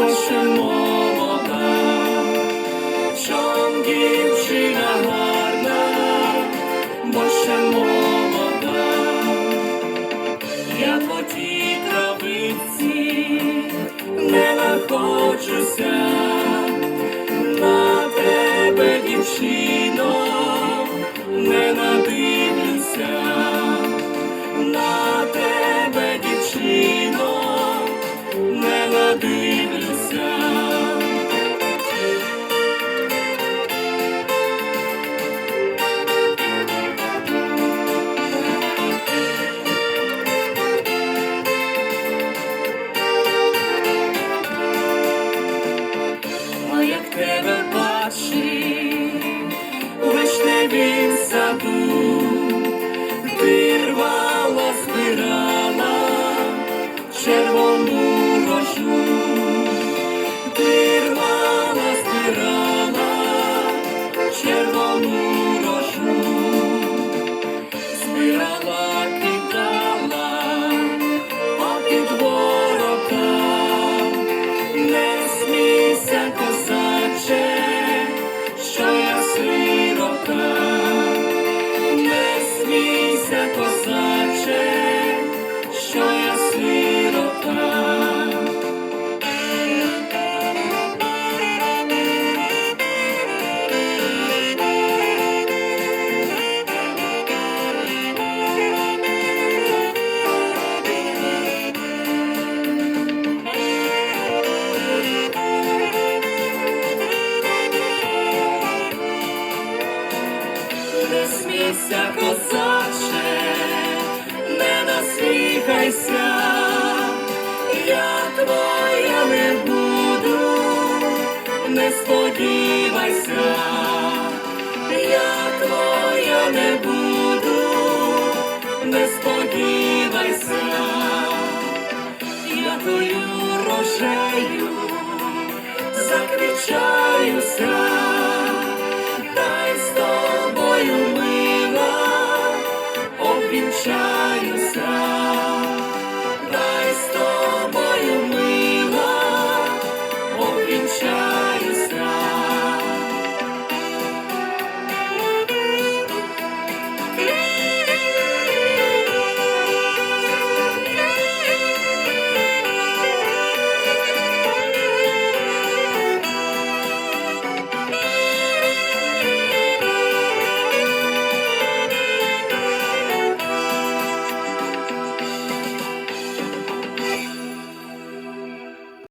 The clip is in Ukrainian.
ваше молода, чом дівчина гарна, ще молода, я по тій травиці не находжуся на тебе дівчино. він саду, вирвала спирала червона. насміхайся, козаче, не насміхайся, я твоя не буду, не сподівайся.